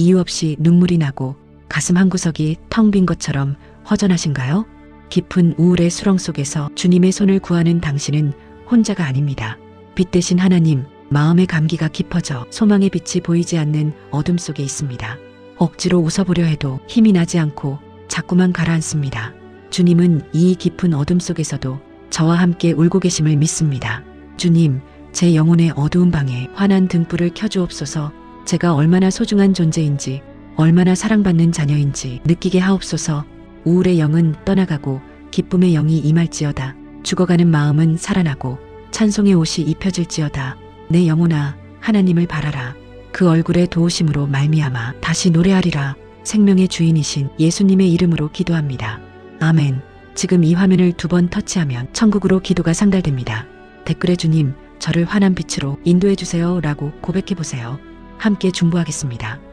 이유 없이 눈물이 나고 가슴 한구석이 텅 빈 것처럼 허전하신가요? 깊은 우울의 수렁 속에서 주님의 손을 구하는 당신은 혼자가 아닙니다. 빛 대신 하나님, 마음의 감기가 깊어져 소망의 빛이 보이지 않는 어둠 속에 있습니다. 억지로 웃어보려 해도 힘이 나지 않고 자꾸만 가라앉습니다. 주님은 이 깊은 어둠 속에서도 저와 함께 울고 계심을 믿습니다. 주님, 제 영혼의 어두운 방에 환한 등불을 켜주옵소서 제가 얼마나 소중한 존재인지, 얼마나 사랑받는 자녀인지 느끼게 하옵소서 우울의 영은 떠나가고 기쁨의 영이 임할지어다. 죽어가는 마음은 살아나고 찬송의 옷이 입혀질지어다. 내 영혼아 하나님을 바라라. 그 얼굴의 도우심으로 말미암아 다시 노래하리라. 생명의 주인이신 예수님의 이름으로 기도합니다. 아멘. 지금 이 화면을 두 번 터치하면 천국으로 기도가 상달됩니다. 댓글에 주님, 저를 환한 빛으로 인도해 주세요 라고 고백해 보세요. 함께 중보하겠습니다.